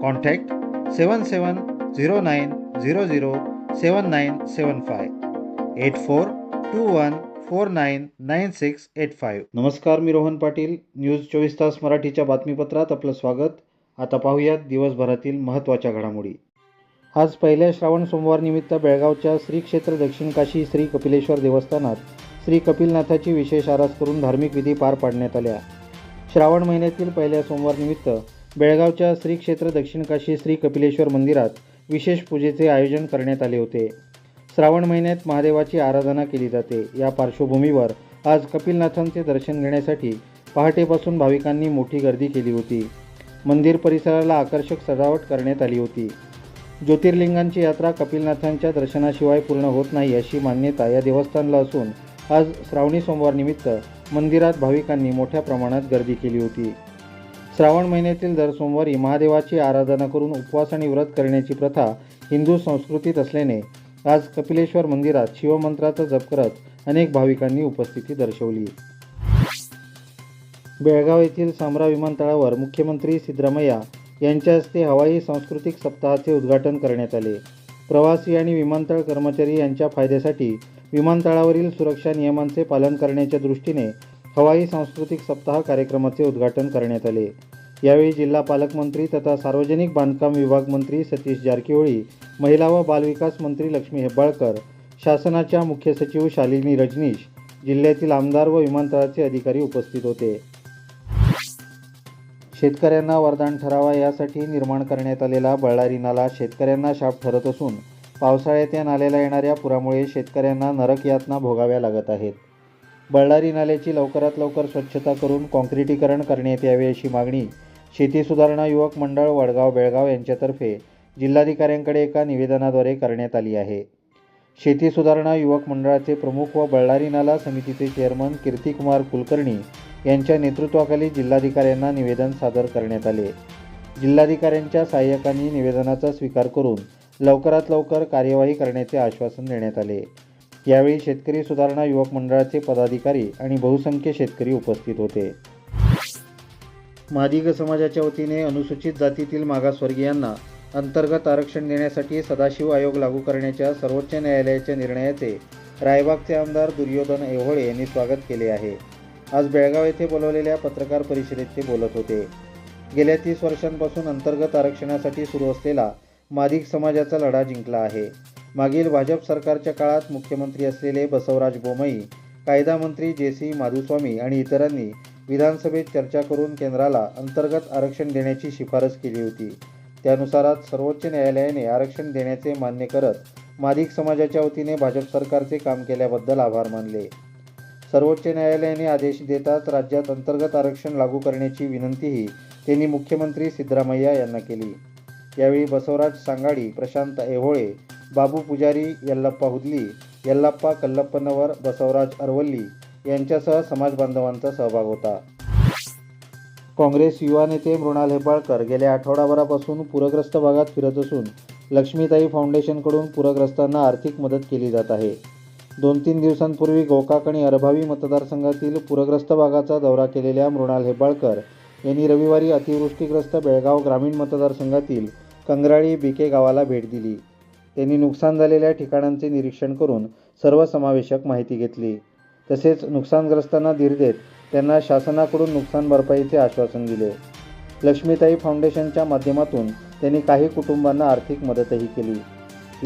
contact seven seven zero nine zero zero seven nine seven five. Eight four two one four nine nine six eight five नमस्कार मी Rohan Patil. News चोवीस तास मराठीच्या बातमीपत्रात आपलं स्वागत. आता पाहूयात दिवसभरातील महत्त्वाच्या घडामोडी. आज पहिल्या श्रावण सोमवारनिमित्त बेळगावच्या श्री क्षेत्र दक्षिण काशी श्री कपिलेश्वर देवस्थानात श्री कपिलनाथाची विशेष आरास करून धार्मिक विधी पार पाडण्यात आल्या. श्रावण महिन्यातील पहिल्या सोमवारनिमित्त बेळगावच्या श्री क्षेत्र दक्षिण काशी श्री कपिलेश्वर मंदिरात विशेष पूजेचे आयोजन करण्यात आले होते. श्रावण महिन्यात महादेवाची आराधना केली जाते. या पार्श्वभूमीवर आज कपिलनाथांचे दर्शन घेण्यासाठी पहाटेपासून भाविकांनी मोठी गर्दी केली होती. मंदिर परिसराला आकर्षक सजावट करण्यात आली होती. ज्योतिर्लिंगांची यात्रा कपिलनाथांच्या दर्शनाशिवाय पूर्ण होत नाही अशी मान्यता या देवस्थानला असून आज श्रावणी सोमवारनिमित्त मंदिरात भाविकांनी मोठ्या प्रमाणात गर्दी केली होती. श्रावण महिन्यातील दर सोमवारी महादेवाची आराधना करून उपवास आणि व्रत करण्याची प्रथा हिंदू संस्कृतीत असल्याने आज कपिलेश्वर मंदिरात शिवमंत्राचा जप करत अनेक भाविकांनी उपस्थिती दर्शवली. बेळगाव येथील सामरा विमानतळावर मुख्यमंत्री सिद्धरामय्या यांच्या हस्ते हवाई सांस्कृतिक सप्ताहाचे उद्घाटन करण्यात आले. प्रवासी आणि विमानतळ कर्मचारी यांच्या फायद्यासाठी विमानतळावरील सुरक्षा नियमांचे पालन करण्याच्या दृष्टीने हवाई सांस्कृतिक सप्ताह कार्यक्रमाचे उद्घाटन करण्यात आले. यावेळी जिल्हा पालकमंत्री तथा सार्वजनिक बांधकाम विभाग मंत्री सतीश जारकिहोळी महिला व बालविकास मंत्री लक्ष्मी हेब्बाळकर शासनाच्या मुख्य सचिव शालिनी रजनीश जिल्ह्यातील आमदार व विमानतळाचे अधिकारी उपस्थित होते. शेतकऱ्यांना वरदान ठरावा यासाठी निर्माण करण्यात आलेला बळ्ळारी नाला शेतकऱ्यांना शाप ठरत असून पावसाळ्यात या नाल्याला येणाऱ्या पुरामुळे शेतकऱ्यांना नरक यातना भोगाव्या लागत आहेत. बळ्ळारी नाल्याची लवकरात लवकर स्वच्छता करून काँक्रिटीकरण करण्यात यावे अशी मागणी शेती सुधारणा युवक मंडळ वडगाव बेळगाव यांच्यातर्फे जिल्हाधिकाऱ्यांकडे एका निवेदनाद्वारे करण्यात आली आहे. शेती सुधारणा युवक मंडळाचे प्रमुख व बळ्ळारी नाला समितीचे चेअरमन कीर्तिकुमार कुलकर्णी यांच्या नेतृत्वाखाली जिल्हाधिकाऱ्यांना निवेदन सादर करण्यात आले. जिल्हाधिकाऱ्यांच्या सहाय्यकांनी निवेदनाचा स्वीकार करून लवकरात लवकर कार्यवाही करण्याचे आश्वासन देण्यात आले. यावेळी शेतकरी सुधारणा युवक मंडळाचे पदाधिकारी आणि बहुसंख्य शेतकरी उपस्थित होते. मादिग समाजाच्या वतीने अनुसूचित जातीतील मागासवर्गीयांना अंतर्गत आरक्षण देण्यासाठी सदाशिव आयोग लागू करण्याच्या सर्वोच्च न्यायालयाच्या निर्णयाचे रायबागचे आमदार दुर्योधन ऐहोळे यांनी स्वागत केले आहे. आज बेळगाव येथे बोलवलेल्या पत्रकार परिषदेत ते बोलत होते. गेल्या तीस वर्षांपासून अंतर्गत आरक्षणासाठी सुरू असलेला मादिग समाजाचा लढा जिंकला आहे. मागील भाजप सरकारच्या काळात मुख्यमंत्री असलेले बसवराज बोमई कायदा मंत्री जे सी माधुस्वामी आणि इतरांनी विधानसभेत चर्चा करून केंद्राला अंतर्गत आरक्षण देण्याची शिफारस केली होती. त्यानुसारच सर्वोच्च न्यायालयाने आरक्षण देण्याचे मान्य करत मादिक समाजाच्या वतीने भाजप सरकारचे काम केल्याबद्दल आभार मानले. सर्वोच्च न्यायालयाने आदेश देताच राज्यात अंतर्गत आरक्षण लागू करण्याची विनंतीही त्यांनी मुख्यमंत्री सिद्धरामय्या यांना केली. यावेळी बसवराज सांगाडी प्रशांत ऐहोळे बाबू पुजारी यल्लप्पा हुदली यल्लाप्पा कल्लप्पनवर बसवराज अरवल्ली यांच्यासह समाज बांधवांचा सहभाग होता. काँग्रेस युवा नेते मृणाल हेबाळकर गेल्या आठवडाभरापासून पूरग्रस्त भागात फिरत असून लक्ष्मीताई फाउंडेशनकडून पूरग्रस्तांना आर्थिक मदत केली जात आहे. दोन तीन दिवसांपूर्वी गोकाक आणि अरभावी मतदारसंघातील पूरग्रस्त भागाचा दौरा केलेल्या मृणाल हेबाळकर यांनी रविवारी अतिवृष्टीग्रस्त बेळगाव ग्रामीण मतदारसंघातील कंगराळी बिके गावाला भेट दिली. त्यांनी नुकसान झालेल्या ठिकाणांचे निरीक्षण करून सर्वसमावेशक माहिती घेतली. तसेच नुकसानग्रस्तांना धीर देत त्यांना शासनाकडून नुकसान भरपाईचे आश्वासन दिले. लक्ष्मीताई फाउंडेशनच्या माध्यमातून त्यांनी काही कुटुंबांना आर्थिक मदतही केली.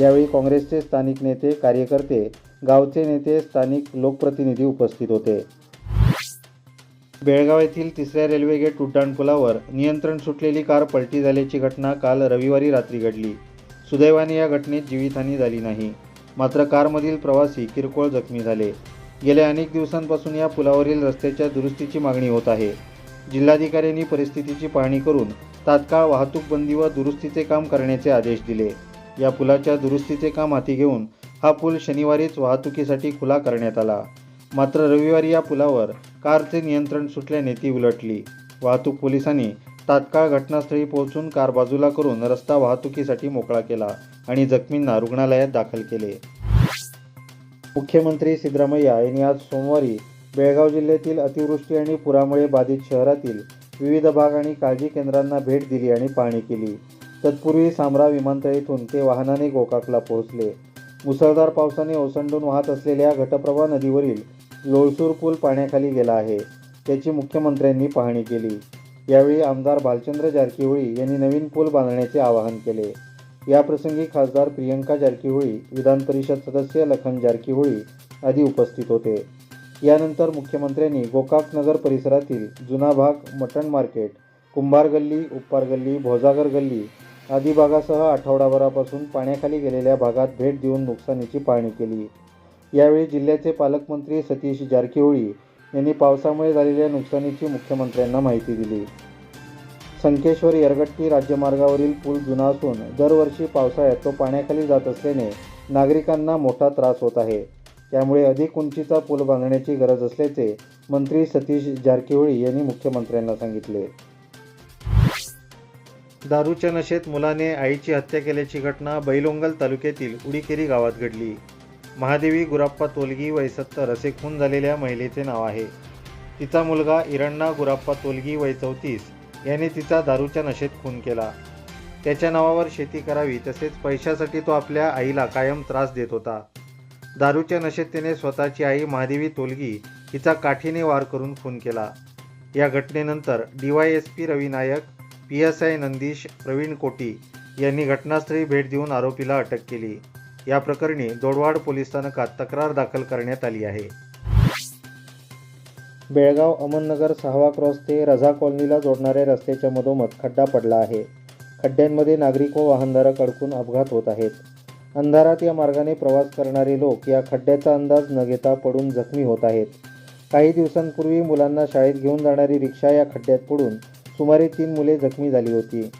यावेळी काँग्रेसचे स्थानिक नेते कार्यकर्ते गावचे नेते स्थानिक लोकप्रतिनिधी उपस्थित होते. बेळगाव येथील तिसऱ्या रेल्वे गेट उड्डाणपुलावर नियंत्रण सुटलेली कार पलटी झाल्याची घटना काल रविवारी रात्री घडली. सुदैवाने या घटनेत जीवितहानी झाली नाही. मात्र कारमधील प्रवासी किरकोळ जखमी झाले. गेल्या अनेक दिवसांपासून या पुलावरील रस्त्याच्या दुरुस्तीची मागणी होत आहे. जिल्हाधिकाऱ्यांनी परिस्थितीची पाहणी करून तात्काळ वाहतूक बंदी व दुरुस्तीचे काम करण्याचे आदेश दिले. या पुलाच्या दुरुस्तीचे काम हाती घेऊन हा पूल शनिवारीच वाहतुकीसाठी खुला करण्यात आला. मात्र रविवारी या पुलावर कारचे नियंत्रण सुटल्याने ती उलटली. वाहतूक पोलिसांनी तात्काळ घटनास्थळी पोहोचून कार बाजूला करून रस्ता वाहतुकीसाठी मोकळा केला आणि जखमींना रुग्णालयात दाखल केले. मुख्यमंत्री सिद्धरामय्या यांनी आज सोमवारी बेळगाव जिल्ह्यातील अतिवृष्टी आणि पुरामुळे बाधित शहरातील विविध भाग आणि काळजी केंद्रांना भेट दिली आणि पाहणी केली. तत्पूर्वी सामरा विमानतळीतून ते वाहनाने गोकाकला पोहोचले. मुसळधार पावसाने ओसंडून वाहत असलेल्या घटप्रभा नदीवरील लोळसूर पूल पाण्याखाली गेला आहे. त्याची मुख्यमंत्र्यांनी पाहणी केली. यावेळी आमदार भालचंद्र जारकिहोळी यांनी नवीन पूल बांधण्याचे आवाहन केले. याप्रसंगी खासदार प्रियंका जारकिहोळी विधान परिषद सदस्य लखन जारकिहोळी आदी उपस्थित होते. यानंतर मुख्यमंत्र्यांनी गोकाक नगर परिसरातील जुना भाग मटण मार्केट कुंभार गल्ली उप्पार गल्ली भोजागर गल्ली आदी भागासह आठवडाभरापासून पाण्याखाली गेलेल्या भागात भेट देऊन नुकसानीची पाहणी केली. यावेळी जिल्ह्याचे पालकमंत्री सतीश जारकिहोळी यांनी पावसामुळे झालेल्या नुकसानीची मुख्यमंत्र्यांना माहिती दिली. संकेश्वर यरगट्टी राज्यमार्गावरील पूल जुना असून दरवर्षी पावसाळ्यात तो पाण्याखाली जात असल्याने नागरिकांना मोठा त्रास होत आहे. त्यामुळे अधिक उंचीचा पूल बांधण्याची गरज असल्याचे मंत्री सतीश जारकिहोळी यांनी मुख्यमंत्र्यांना सांगितले. दारूच्या नशेत मुलाने आईची हत्या केल्याची घटना बैलोंगल तालुक्यातील उडीकेरी गावात घडली. महादेवी गुराप्पा तोलगी वय सत्तर असे खून झालेल्या महिलेचे नाव आहे. तिचा मुलगा इरण्णा गुराप्पा तोलगी वय चौतीस. याने तिचा दारूच्या नशेत खून केला. त्याच्या नावावर शेती करावी तसेच पैशासाठी तो आपल्या आईला कायम त्रास देत होता. दारूच्या नशेत त्याने स्वतःची आई महादेवी तोलगी हिचा काठीने वार करून खून केला. या घटनेनंतर D Y S P Ravi Nayak P S I Nandish Praveen Koti यांनी घटनास्थळी भेट देऊन आरोपीला अटक केली. या प्रकरणी दोडवाड पोलीस स्थानकात तक्रार दाखल करण्यात आली आहे. बेळगाव अमननगर सहावा क्रॉस ते रझा कॉलनीला जोडणाऱ्या रस्त्याच्या मधोमध खड्डा पडला आहे. खड्ड्यांमध्ये नागरिक व वाहनधारक अडकून अपघात होत आहेत. अंधारात या मार्गाने प्रवास करणारे लोक या खड्ड्याचा अंदाज न घेता पडून जखमी होत आहेत. काही दिवसांपूर्वी मुलांना शाळेत घेऊन जाणारी रिक्षा या खड्ड्यात पडून सुमारे तीन मुले जखमी झाली होती.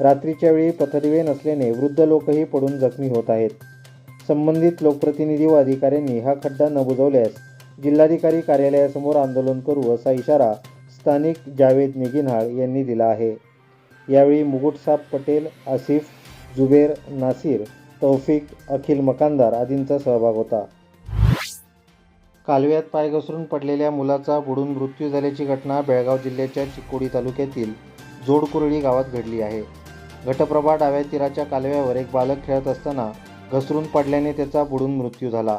रात्रीच्या वेळी पथदिवे नसल्याने वृद्ध लोकही पडून जखमी होत आहेत. संबंधित लोकप्रतिनिधी व अधिकाऱ्यांनी हा खड्डा न बुजवल्यास जिल्हाधिकारी कार्यालयासमोर आंदोलन करू असा इशारा स्थानिक जावेद निगिन्हाळ यांनी दिला आहे. यावेळी मुकुटसाब पटेल आसिफ जुबेर नासिर तौफिक अखिल मकानदार आदींचा सहभाग होता. कालव्यात पाय घसरून पडलेल्या मुलाचा बुडून मृत्यू झाल्याची घटना बेळगाव जिल्ह्याच्या चिकोडी तालुक्यातील जोडकुरळी गावात घडली आहे. घटप्रभा डाव्या तीराच्या कालव्यावर एक बालक खेळत असताना घसरून पडल्याने त्याचा बुडून मृत्यू झाला.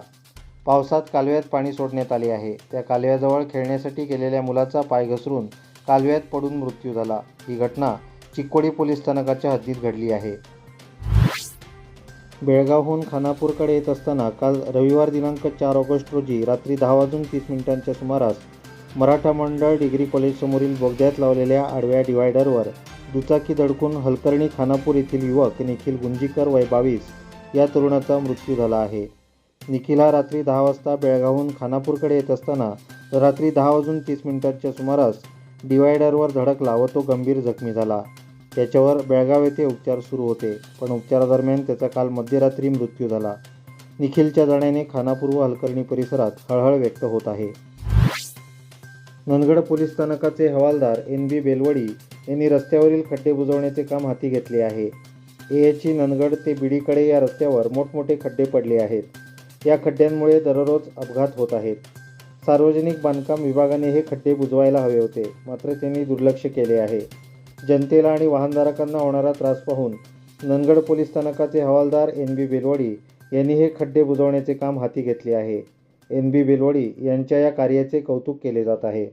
पावसात कालव्यात पाणी सोडण्यात आले आहे. त्या कालव्याजवळ खेळण्यासाठी गेलेल्या मुलाचा पाय घसरून कालव्यात पडून मृत्यू झाला. ही घटना चिक्कोडी पोलीस स्थानकाच्या हद्दीत घडली आहे. बेळगावहून खानापूरकडे येत असताना काल रविवार दिनांक चार ऑगस्ट रोजी रात्री दहा वाजून तीस मिनिटांच्या सुमारास मराठा मंडळ डिग्री कॉलेजसमोरील बोगद्यात लावलेल्या आडव्या डिवायडरवर दुचाकी दडकून हलकर्णी खानापूर येथील युवक निखिल गुंजीकर वय बावीस या तरुणाचा मृत्यू झाला आहे. निखिल हा रात्री दहा वाजता बेळगावहून खानापूरकडे येत असताना रात्री दहा वाजून तीस मिनिटांच्या सुमारास डिवायडरवर धडकला व तो गंभीर जखमी झाला. त्याच्यावर बेळगाव येथे उपचार सुरू होते पण उपचारादरम्यान त्याचा काल मध्यरात्री मृत्यू झाला. निखिलच्या जाण्याने खानापूर व हलकर्णी परिसरात हळहळ व्यक्त होत आहे. नंदगड पोलीस स्थानकाचे हवालदार एन बी बेलवडी यांनी रस्त्यावरील खड्डे बुजवण्याचे काम हाती घेतले आहे. एएचई नंदगड ते बिडीकडे या रस्त्यावर मोठमोठे खड्डे पडले आहेत. या खड्ड्यांमुळे दररोज अपघात होत आहेत. सार्वजनिक बांधकाम विभागाने हे खड्डे बुजवायला हवे होते मात्र त्यांनी दुर्लक्ष केले आहे. जनतेला आणि वाहनधारकांना होणारा त्रास पाहून नंदगड पोलीस स्थानकाचे हवालदार एन बी बेलवाडी यांनी हे खड्डे बुजवण्याचे काम हाती घेतले आहे. एन बी बेलवाडी यांच्या या कार्याचे कौतुक केले जात आहे.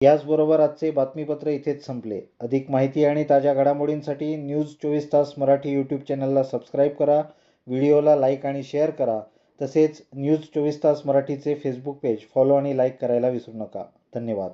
याचबरोबर आजचे बातमीपत्र इथेच संपले. अधिक माहिती आणि ताज्या घडामोडींसाठी न्यूज चोवीस तास मराठी यूट्यूब चॅनलला सबस्क्राईब करा व्हिडिओला लाईक आणि शेअर करा. तसेच न्यूज चोवीस तास मराठीचे फेसबुक पेज फॉलो आणि लाईक करायला विसरू नका. धन्यवाद.